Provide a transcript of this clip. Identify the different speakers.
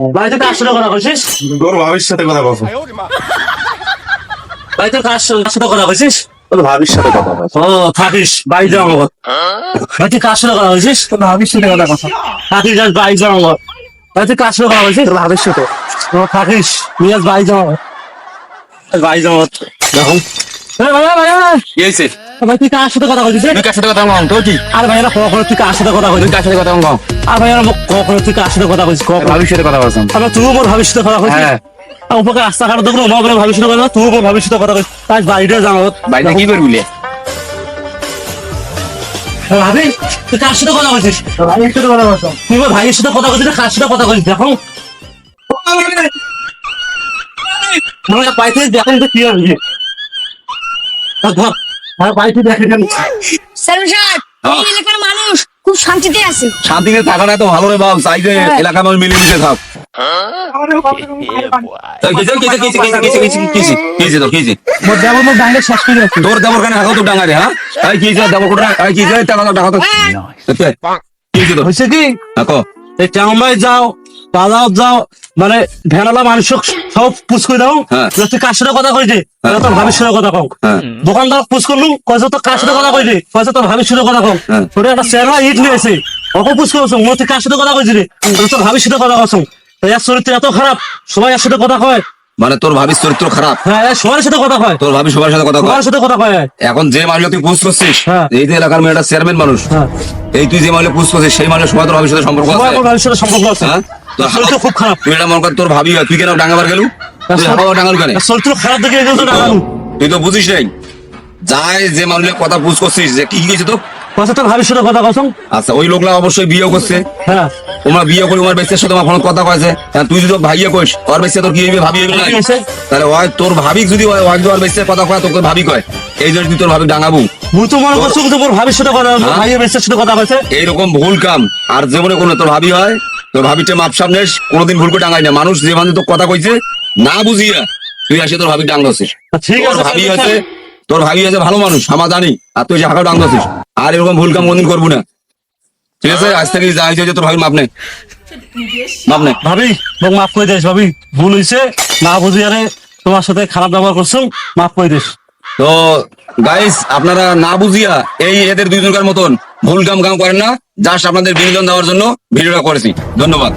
Speaker 1: বাড়িতে কার সাথে কথা কইছিস
Speaker 2: তোর ভাবির সাথে কথা বলছো
Speaker 1: বাড়িতে কার সাথে কার কইছিস
Speaker 2: তোর ভাবির সাথে কথা বলছো
Speaker 1: ও থাকিস বাড়ি যাও আমার বাড়িতে কার সাথে কথা কইছিস
Speaker 2: তোর ভাবির সাথে কথা কথা
Speaker 1: থাকিস আজ বাড়ি যাও আমার বাড়িতে কার সাথে কথা কইছিস
Speaker 2: তোর ভাবির সাথে।
Speaker 1: ও থাকিস তুই আজ বাড়ি যাও আজ বাড়ি যাও দেখো। তুই কার সাথে কথা কইছিস
Speaker 3: তুই কার সাথে কথা বল তোর কি?
Speaker 1: আর ভাই না তুই কার সাথে কথা
Speaker 3: তুই কার সাথে কথা বল
Speaker 1: আর ভাই না তুই কার সাথে কথা কইছিস কখন
Speaker 3: ভাবির কথা বলছেন
Speaker 1: আমরা তুই মোর ভবিষ্যতে কথা কইছিস
Speaker 3: হ্যাঁ।
Speaker 1: রাস্তাঘাট দেখল আমার উপরে ভবিষ্যতে কথা তুই উপরে ভবিষ্যতে কথা কইছিস আজ বাড়িতে যাও
Speaker 3: বাড়িতে কি করবি
Speaker 1: ভাবি তুই কার সাথে কথা কইছিস
Speaker 2: ভাবির সাথে কথা বলছো
Speaker 1: তুই আমার ভাইয়ের সাথে কথা কইছিস কার সাথে কথা কইছিস দেখো। মনে হয় পাইতে দেখেন তো কি হবে আর ধর আর পাইতে দেখে কেন
Speaker 4: স্যার সাহেব এই এলাকার মানুষ খুব শান্তিতে আছে
Speaker 3: শান্তিতে থাকাটা তো ভালো রে বাপ চাই যে মিলেমিশে থাক তোর,
Speaker 1: দেবর
Speaker 3: কানে তো ডাঙারে, হ্যাঁ? দেবর কোটে, টাকা টাকা?
Speaker 1: হয়েছে কি যাও বাজার যাও মানে ভেনালা মানুষ সব পুষ করে দাও
Speaker 3: হ্যাঁ।
Speaker 1: তুই কার সাথে কথা কইছে
Speaker 3: হ্যাঁ।
Speaker 1: তোর ভাবির সাথে কথা কও
Speaker 3: হ্যাঁ।
Speaker 1: দোকানদার পুষ করলু কয়েছে তোর কার সাথে কথা কইছে কয়েছে তোর ভাবির সাথে কথা কও
Speaker 3: হ্যাঁ।
Speaker 1: তোর একটা চেহারা ইট নিয়েছে ওকে পুষ করছ মনে তুই কার সাথে কথা কইছি রে তোর ভাবির সাথে কথা কছো এর চরিত্র এত খারাপ সবাই এর সাথে কথা কয়
Speaker 3: মানে তোর ভাবির চরিত্র খারাপ
Speaker 1: হ্যাঁ সবার সাথে কথা কয়
Speaker 3: তোর ভাবি সবার সাথে কথা কয়
Speaker 1: সবার সাথে কথা কয়
Speaker 3: এখন যে মামলা তুই পুষ করছিস
Speaker 1: হ্যাঁ।
Speaker 3: এই যে এলাকার মেয়েটা চেয়ারম্যান মানুষ
Speaker 1: হ্যাঁ
Speaker 3: এই তুই যে মামলা পুষ করছিস সেই মামলা সবাই তোর ভাবির সাথে সম্পর্ক আছে
Speaker 1: সম্পর্ক আছে
Speaker 3: হ্যাঁ?
Speaker 1: চরিত্র খুব খারাপ।
Speaker 3: তুই এটা মনে কর তোর ভাবি হয়, তুই কেন ডাঙ্গাবার গেলু? তুই হাওয়া ডাঙ্গাল কেন?
Speaker 1: চরিত্র খারাপ দেখে তো
Speaker 3: তুই তো বুঝিস নাই। যাই যে মামলা কথা পুষ করছিস যে কি গেছে তো
Speaker 1: কয়েছে তোর ভাবির সাথে কথা
Speaker 3: আচ্ছা ওই লোকলা অবশ্যই বিয়ে করছে।
Speaker 1: হ্যাঁ।
Speaker 3: বিয়ে করে সাথে আমার কথা কয়েছে। হ্যাঁ, তুই যদি ভাইয়ে কইস ওর তোর কি হইবে ভাবি হইবে না। তাহলে ওই তোর ভাবি যদি ওই ওর কথা কয় তোকে ভাবি কয়। এই জন্য তুই তোর ভাবি ডাঙাবু
Speaker 1: মুই তো মনে করছ মোর ভাবির সাথে কথা
Speaker 3: হ্যাঁ?
Speaker 1: ভাইয়ের বেশের সাথে কথা কইছে
Speaker 3: এইরকম ভুল কাম আর জীবনে কোনো তোর ভাবি হয় তোর ভাবিটা মাপ সামনে কোনোদিন ভুল করে ডাঙাই না। মানুষ যে মানে তোর কথা কইছে না বুঝিয়া তুই আসে তোর ভাবি ডাঙ্গাছিস
Speaker 1: ঠিক আছে
Speaker 3: ভাবি আছে। তোর ভাবি আছে ভালো মানুষ আমার জানি আর তুই যে হাঁকা ডাঙ্গাছিস আর এরকম ভুল কাম কোনদিন করব না। ঠিক আছে আজ থেকে যা হয়েছে তোর ভাবির মাপ নেই মাপ নেই
Speaker 1: ভাবি মোক মাফ করে দিস ভাবি। ভুল হইছে না বুঝি আরে তোমার সাথে খারাপ ব্যবহার করছ মাফ করে দিস।
Speaker 3: তো গাইস আপনারা না বুঝিয়া এই এদের দুইজনকার মতন ভুল কাম কাম করেন না। জাস্ট আপনাদের বিনোদন দেওয়ার জন্য ভিডিওটা করেছি। ধন্যবাদ।